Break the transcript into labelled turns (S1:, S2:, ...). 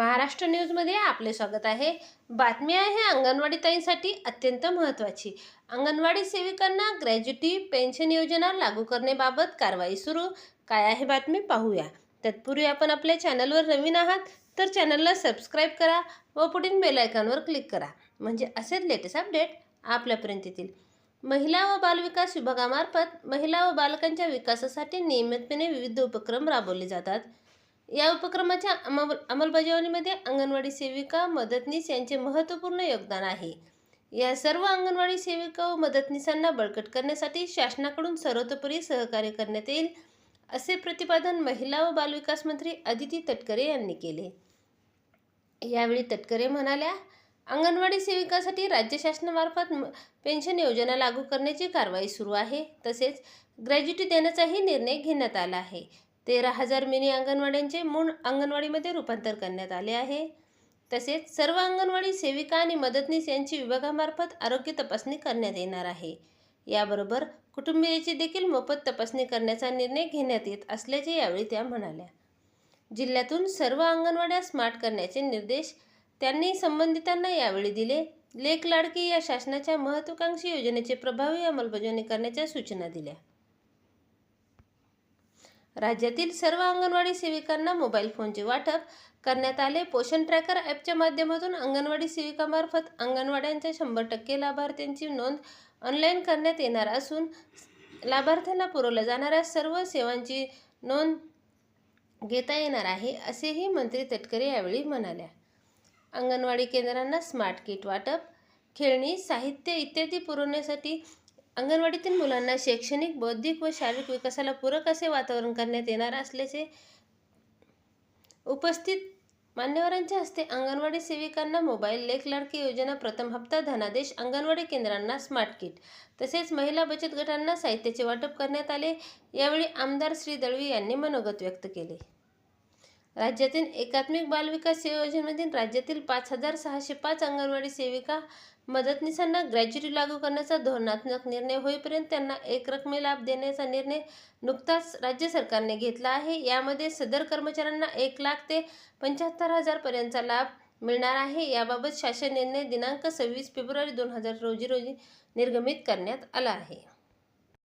S1: महाराष्ट्र न्यूजमध्ये आपले स्वागत आहे. बातमी आहे अंगणवाडी ताईंसाठी अत्यंत महत्त्वाची. अंगणवाडी सेविकांना ग्रॅज्युटी पेन्शन योजना लागू करण्याबाबत कारवाई सुरू. काय आहे बातमी पाहूया. तत्पूर्वी आपण आपल्या चॅनलवर नवीन आहात तर चॅनलला सबस्क्राईब करा व पुढील बेलायकॉनवर क्लिक करा. म्हणजे असेच लेटेस्ट अपडेट आपल्यापर्यंत येतील. महिला व बालविकास विभागामार्फत महिला व बालकांच्या विकासासाठी नियमितपणे विविध उपक्रम राबवले जातात. या उपक्रमाच्या अंमल अंमलबजावणीमध्ये अंगणवाडी सेविका मदतनीस यांचे महत्त्वपूर्ण योगदान आहे. या सर्व अंगणवाडी सेविका व मदतनीसांना बळकट करण्यासाठी शासनाकडून सर्वतोपरी सहकार्य करण्यात येईल असे प्रतिपादन महिला व बालविकास मंत्री अदिती तटकरे यांनी केले. यावेळी तटकरे म्हणाल्या अंगणवाडी सेविकासाठी राज्य शासनामार्फत पेन्शन योजना लागू करण्याची कारवाई सुरू आहे. तसेच ग्रॅज्युटी देण्याचाही निर्णय घेण्यात आला आहे. तेरा हजार मिनी अंगणवाड्यांचे मूळ अंगणवाडीमध्ये रूपांतर करण्यात आले आहे. तसेच सर्व अंगणवाडी सेविका आणि मदतनीस यांची विभागामार्फत आरोग्य तपासणी करण्यात येणार आहे. याबरोबर कुटुंबियाची देखील मोफत तपासणी करण्याचा निर्णय घेण्यात येत असल्याचे यावेळी त्या म्हणाल्या. जिल्ह्यातून सर्व अंगणवाड्या स्मार्ट करण्याचे निर्देश त्यांनी संबंधितांना यावेळी दिले. लेख लाडकी या शासनाच्या महत्त्वाकांक्षी योजनेचे प्रभावी अंमलबजावणी करण्याच्या सूचना दिल्या. राज्यातील सर्व अंगणवाडी सेविकांना मोबाईल फोनचे वाटप करण्यात आले. पोषण ट्रॅकर ॲपच्या माध्यमातून अंगणवाडी सेविकामार्फत अंगणवाड्यांच्या शंभर टक्के लाभार्थ्यांची नोंद ऑनलाईन करण्यात येणार असून लाभार्थ्यांना पुरवल्या जाणाऱ्या सर्व सेवांची नोंद घेता येणार आहे असेही मंत्री तटकरे यावेळी म्हणाल्या. अंगणवाडी केंद्रांना स्मार्ट किट वाटप खेळणी साहित्य इत्यादी पुरवण्यासाठी अंगणवाडीतील मुलांना शैक्षणिक बौद्धिक व शारीरिक विकासाला पूरक असे वातावरण करण्यात येणार असल्याचे उपस्थित मान्यवरांच्या हस्ते अंगणवाडी सेविकांना मोबाईल लेख लाडकी योजना प्रथम हप्ता धनादेश अंगणवाडी केंद्रांना स्मार्ट किट तसेच महिला बचत गटांना साहित्याचे वाटप करण्यात आले. यावेळी आमदार श्री दळवी यांनी मनोगत व्यक्त केले. राज्यातील एकात्मिक बालविकास योजनेमधील राज्यातील पाच हजार सहाशे पाच अंगणवाडी सेविका मदतनीसांना ग्रॅज्युटी लागू करण्याचा धोरणात्मक निर्णय होईपर्यंत त्यांना एक रकमे लाभ देण्याचा निर्णय नुकताच राज्य सरकारने घेतला आहे. यामध्ये सदर कर्मचाऱ्यांना एक लाख ते पंच्याहत्तर हजारपर्यंतचा लाभ मिळणार आहे. याबाबत शासन निर्णय दिनांक सव्वीस फेब्रुवारी दोन हजार रोजी रोजी निर्गमित करण्यात आला आहे.